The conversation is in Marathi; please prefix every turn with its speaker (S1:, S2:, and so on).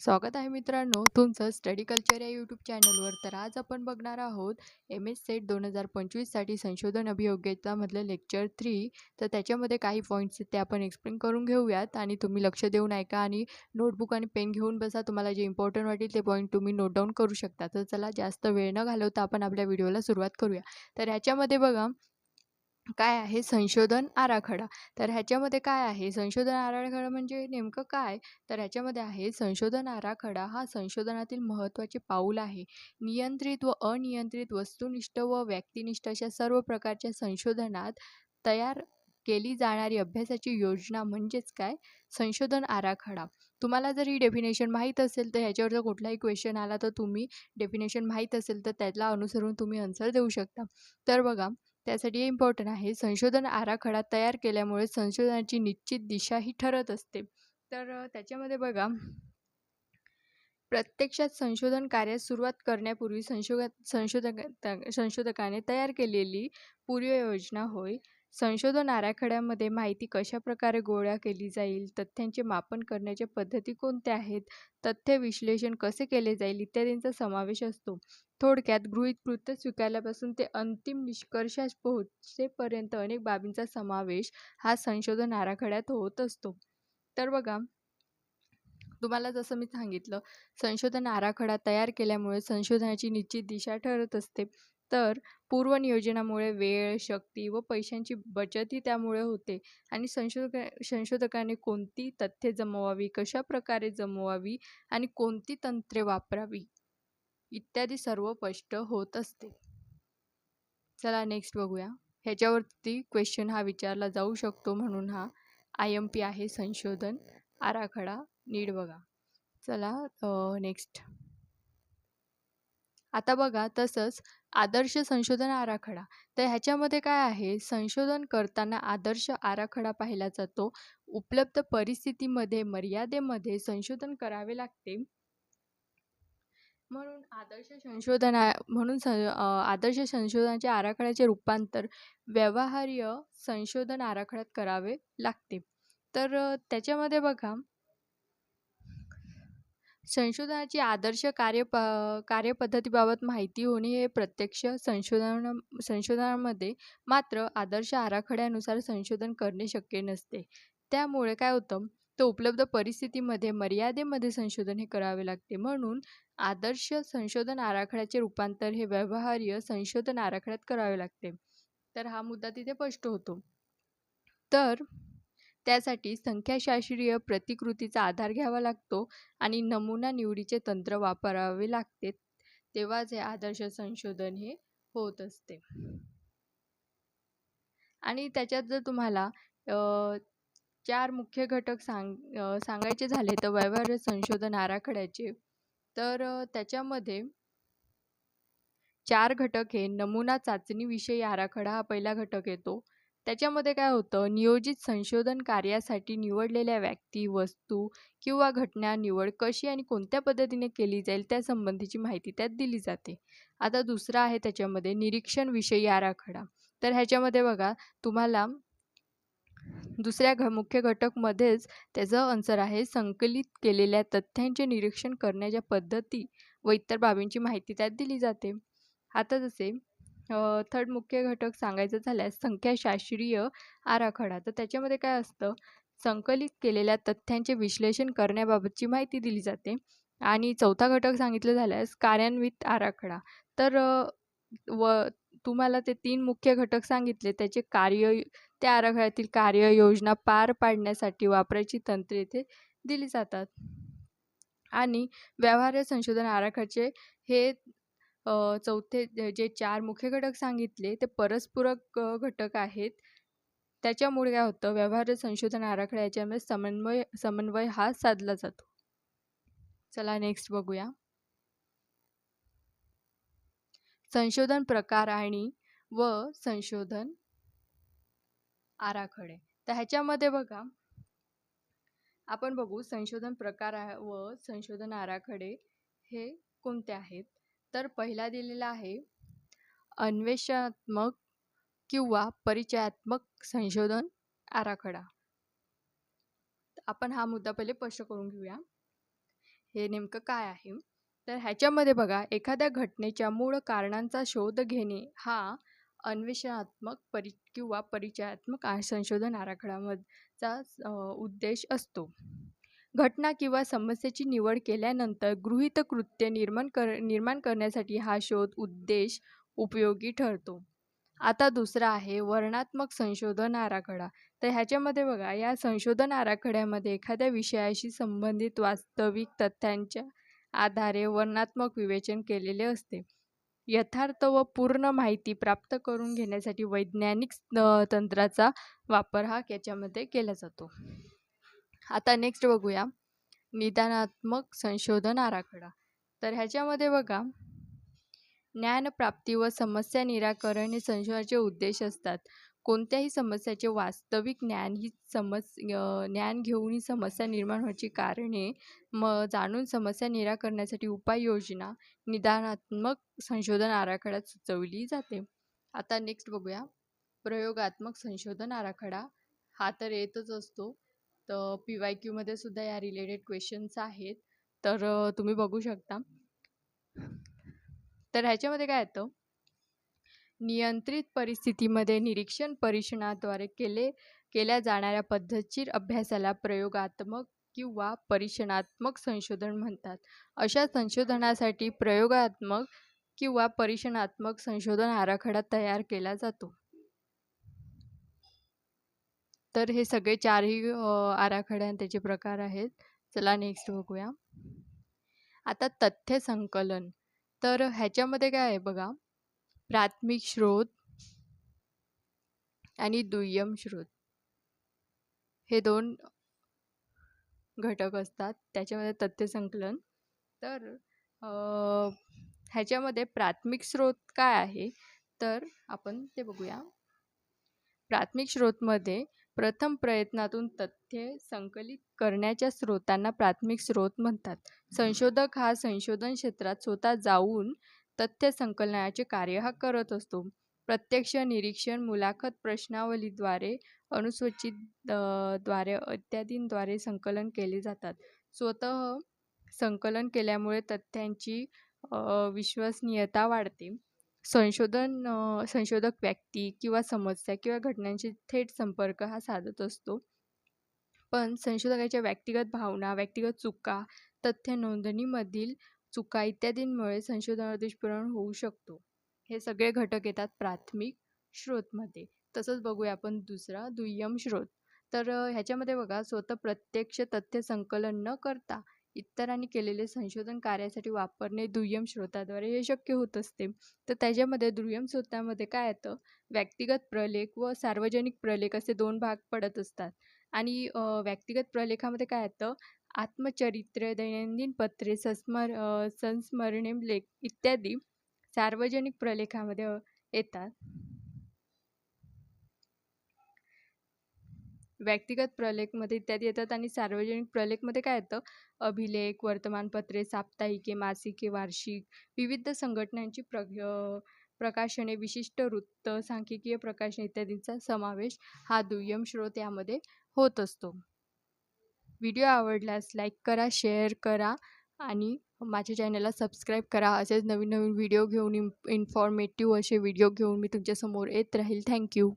S1: स्वागत आहे मित्रांनो तुमचं स्टडी कल्चर या यूट्यूब चॅनलवर. तर आज आपण बघणार आहोत एम एस सेट दोन हजार पंचवीससाठी संशोधन अभियोग्यतामधलं लेक्चर थ्री तर त्याच्यामध्ये काही पॉईंट्स आहेत ते आपण एक्सप्लेन करून घेऊयात आणि तुम्ही लक्ष देऊन ऐका आणि नोटबुक आणि पेन घेऊन बसा. तुम्हाला जे इम्पॉर्टंट वाटेल ते पॉईंट तुम्ही नोट डाऊन करू शकता. तर चला जास्त वेळ न घालवता आपण आपल्या व्हिडिओला सुरुवात करूया. तर ह्याच्यामध्ये बघा काय आहे? संशोधन आराखडा. तर ह्याच्यामध्ये काय आहे? संशोधन आराखडा म्हणजे नेमकं काय? तर ह्याच्यामध्ये आहे संशोधन आराखडा हा संशोधनातील महत्त्वाचे पाऊल आहे. नियंत्रित व अनियंत्रित वस्तुनिष्ठ व व्यक्तिनिष्ठ अशा सर्व प्रकारच्या संशोधनात तयार केली जाणारी अभ्यासाची योजना म्हणजेच काय? संशोधन आराखडा. तुम्हाला जर ही डेफिनेशन माहीत असेल तर ह्याच्यावर जर कुठलाही क्वेश्चन आला तर तुम्ही डेफिनेशन माहीत असेल तर त्याला अनुसरून तुम्ही आन्सर देऊ शकता. तर बघा त्यासाठी हे इम्पॉर्टंट आहे. संशोधन आराखडा तयार केल्यामुळे संशोधनाची निश्चित दिशा ही ठरत असते. तर त्याच्यामध्ये बघा प्रत्यक्षात संशोधन कार्यास सुरुवात करण्यापूर्वी संशोधक संशोधक त- संशोधकाने तयार केलेली पूर्वयोजना होय. संशोधन आराखड्यामध्ये माहिती कशा प्रकारे गोळा केली जाईल तथ्यांचे मापन करण्याच्या पद्धती कोणत्या आहेत तथ्य विश्लेषण कसे केले जाईल इत्यादींचा समावेश असतो. थोडक्यात गृहीत कृत्य स्वीकारल्यापासून ते अंतिम निष्कर्षास पोहोचेपर्यंत अनेक बाबींचा समावेश हा संशोधन आराखड्यात होत असतो. तर बघा तुम्हाला जसं मी सांगितलं संशोधन आराखडा तयार केल्यामुळे संशोधनाची निश्चित दिशा ठरत असते. तर पूर्वनियोजनामुळे वेळ शक्ती व पैशांची बचतही त्यामुळे होते आणि संशोधक संशोधकाने कोणती तथ्ये जमवावी कशा प्रकारे जमवावी आणि कोणती तंत्रे वापरावी? इत्यादी सर्व स्पष्ट होत असते. चला नेक्स्ट बघूया. ह्याच्यावरती क्वेश्चन हा विचारला जाऊ शकतो म्हणून हा आय एम पी आहे संशोधन आराखडा नीड बघा. चला नेक्स्ट आता बघा तसंच आदर्श संशोधन आराखडा. तर ह्याच्यामध्ये काय आहे? संशोधन करताना आदर्श आराखडा पाहिला जातो. उपलब्ध परिस्थितीमध्ये मर्यादेमध्ये संशोधन करावे लागते. म्हणून आदर्श संशोधना म्हणून आदर्श संशोधनाच्या आराखड्याचे रूपांतर व्यवहार्य संशोधन आराखड्यात करावे लागते. तर त्याच्यामध्ये बघा संशोधनाची आदर्श कार्य प कार्यपद्धतीबाबत माहिती होणे हे प्रत्यक्ष संशोधन संशोधनामध्ये मात्र आदर्श आराखड्यानुसार संशोधन करणे शक्य नसते. त्यामुळे काय होतं तर उपलब्ध परिस्थितीमध्ये मर्यादेमध्ये संशोधन हे करावे लागते. म्हणून आदर्श संशोधन आराखड्याचे रूपांतर हे व्यवहार्य संशोधन आराखड्यात करावे लागते. तर हा मुद्दा तिथे स्पष्ट होतो. तर त्यासाठी संख्याशास्त्रीय प्रतिकृतीचा आधार घ्यावा लागतो आणि नमुना निवडीचे तंत्र वापरावे लागते तेव्हाच हे आदर्श संशोधन हे होत असते. आणि त्याच्यात जर तुम्हाला चार मुख्य घटक सांग सांगायचे झाले तर व्यवहार संशोधन आराखड्याचे. तर त्याच्यामध्ये चार घटक हे नमुना चाचणीविषयी आराखडा हा पहिला घटक येतो. त्याच्यामध्ये काय होतं? नियोजित संशोधन कार्यासाठी निवडलेल्या व्यक्ती वस्तू किंवा घटना निवड कशी आणि कोणत्या पद्धतीने केली जाईल त्या संबंधीची माहिती त्यात दिली जाते. आता दुसरा आहे त्याच्यामध्ये निरीक्षणविषयी आराखडा. तर ह्याच्यामध्ये बघा तुम्हाला दुसऱ्या घ मुख्य घटकमध्येच त्याचं आन्सर आहे संकलित केलेल्या तथ्यांचे निरीक्षण करण्याच्या पद्धती व इतर बाबींची माहिती त्यात दिली जाते. आता जसे थर्ड मुख्य घटक सांगायचं झाल्यास संख्याशास्त्रीय आराखडा. तर त्याच्यामध्ये काय असतं? संकलित केलेल्या तथ्यांचे विश्लेषण करण्याबाबतची माहिती दिली जाते. आणि चौथा घटक सांगितलं झाल्यास कार्यान्वित आराखडा. तर व तुम्हाला ते तीन मुख्य घटक सांगितले. त्याचे कार्य त्या आराखड्यातील कार्य योजना पार पाडण्यासाठी वापरायची तंत्रे येथे दिली जातात. आणि व्यवहार्य संशोधन आराखड्याचे हे चौथे जे चार मुख्य घटक सांगितले ते परस्पूरक घटक आहेत. त्याच्यामुळे काय होतं? व्यवहार्य संशोधन आराखडा याच्यामध्ये समन्वय समन्वय हा साधला जातो. चला नेक्स्ट बघूया. संशोधन प्रकार आणि व संशोधन आराखडे. तर ह्याच्यामध्ये बघा आपण बघू संशोधन प्रकार व संशोधन आराखडे हे कोणते आहेत? तर पहिला दिलेला आहे अन्वेषणात्मक किंवा परिचयात्मक संशोधन आराखडा. आपण हा मुद्दा पहिले स्पष्ट करून घेऊया. हे नेमकं काय आहे? तर ह्याच्यामध्ये बघा एखाद्या घटनेच्या मूळ कारणांचा शोध घेणे हा अन्वेषणात्मक परि किंवा परिचयात्मक आ- संशोधन आराखड्याचा उद्देश असतो. घटना किंवा समस्येची निवड केल्यानंतर गृहीत कृत्य निर्माण कर निर्माण करण्यासाठी हा शोध उद्देश उपयोगी ठरतो. आता दुसरा आहे वर्णात्मक संशोधन आराखडा. तर ह्याच्यामध्ये बघा या संशोधन आराखड्यामध्ये एखाद्या विषयाशी संबंधित वास्तविक तथ्यांच्या आधारे वर्णात्मक विवेचन केलेले असते. यथार्थ व पूर्ण माहिती प्राप्त करून घेण्यासाठी वैज्ञानिक तंत्राचा वापर हा याच्यामध्ये केला जातो. आता नेक्स्ट बघूया. निदानात्मक संशोधन आराखडा. तर ह्याच्यामध्ये बघा. ज्ञानप्राप्ती व समस्या निराकरण हे संशोधनाचे उद्देश असतात. कोणत्याही समस्याचे वास्तविक ज्ञान ही समस ज्ञान घेऊन ही समस्या निर्माण होण्याची कारणे म जाणून समस्या निराकरणासाठी उपाययोजना निदानात्मक संशोधन आराखड्यात सुचवली जाते. आता नेक्स्ट बघूया. प्रयोगात्मक संशोधन आराखडा. हा तर येतच असतो. तर पी वाय क्यूमध्ये सुद्धा या रिलेटेड क्वेश्चन्स आहेत. तर तुम्ही बघू शकता. तर ह्याच्यामध्ये काय येतं? नियंत्रित परिस्थितीमध्ये निरीक्षण परीक्षणाद्वारे केले केल्या जाणाऱ्या पद्धतशीर अभ्यासाला प्रयोगात्मक किंवा परीक्षणात्मक संशोधन म्हणतात. अशा संशोधनासाठी प्रयोगात्मक किंवा परीक्षणात्मक संशोधन आराखडा तयार केला जातो. तर हे सगळे चारही आराखड्या त्याचे प्रकार आहेत. चला नेक्स्ट बघूया. आता तथ्य संकलन. तर ह्याच्यामध्ये काय आहे बघा? प्राथमिक स्रोत आणि दुय्यम स्रोत. हे दोन घटक असतात. त्याच्यामध्ये तथ्य संकलन. तर ह्याच्यामध्ये प्राथमिक स्रोत काय आहे? तर आपण ते बघूया. प्राथमिक स्रोतमध्ये प्रथम प्रयत्नातून तथ्ये संकलित करण्याच्या स्रोतांना प्राथमिक स्रोत म्हणतात. संशोधक हा संशोधन क्षेत्रात स्वतः जाऊन तथ्य संकलनाचे कार्य हा करत असतो. प्रत्यक्ष निरीक्षण मुलाखत प्रश्नावलीद्वारे अनुसूचित द्वारे इत्यादींद्वारे संकलन केले जातात. स्वतः संकलन केल्यामुळे तथ्यांची विश्वसनीयता वाढते. संशोधन संशोधक व्यक्ती किंवा समस्या किंवा घटनांशी थेट संपर्क हा साधत असतो. पण संशोधकाच्या व्यक्तिगत भावना व्यक्तिगत चुका तथ्य नोंदणीमधील चुका इत्यादींमुळे संशोधनावर दुष्परिणाम होऊ शकतो. हे सगळे घटक येतात प्राथमिक स्रोतमध्ये. तसंच बघूया आपण दुसरा दुय्यम स्रोत. तर ह्याच्यामध्ये बघा स्वतः प्रत्यक्ष तथ्य संकलन न करता इतरांनी केलेले संशोधन कार्यासाठी वापरणे दुय्यम स्रोताद्वारे हे शक्य होत असते. तर त्याच्यामध्ये दुय्यम स्रोतामध्ये काय येतं? व्यक्तिगत प्रलेख व सार्वजनिक प्रलेख असे दोन भाग पडत असतात. आणि व्यक्तिगत प्रलेखामध्ये काय येतं? आत्मचरित्र दैनंदिन पत्रे संस्मर संस्मरणे लेख इत्यादी सार्वजनिक प्रलेखामध्ये येतात. व्यक्तिगत प्रलेखमध्ये इत्यादी येतात आणि सार्वजनिक प्रलेखमध्ये काय येतं? अभिलेख वर्तमानपत्रे साप्ताहिके मासिके वार्षिक विविध संघटनांची प्र प्रकाशने विशिष्ट वृत्त सांख्यिकीय प्रकाशने इत्यादींचा समावेश हा दुय्यम स्रोत यामध्ये होत असतो. व्हिडिओ आवडल्यास लाईक करा शेअर करा आणि माझ्या चॅनलला सबस्क्राईब करा. असेच नवीन नवीन व्हिडिओ घेऊन इन्फॉर्मेटिव्ह असे व्हिडिओ घेऊन मी तुमच्यासमोर येत राहील. थँक्यू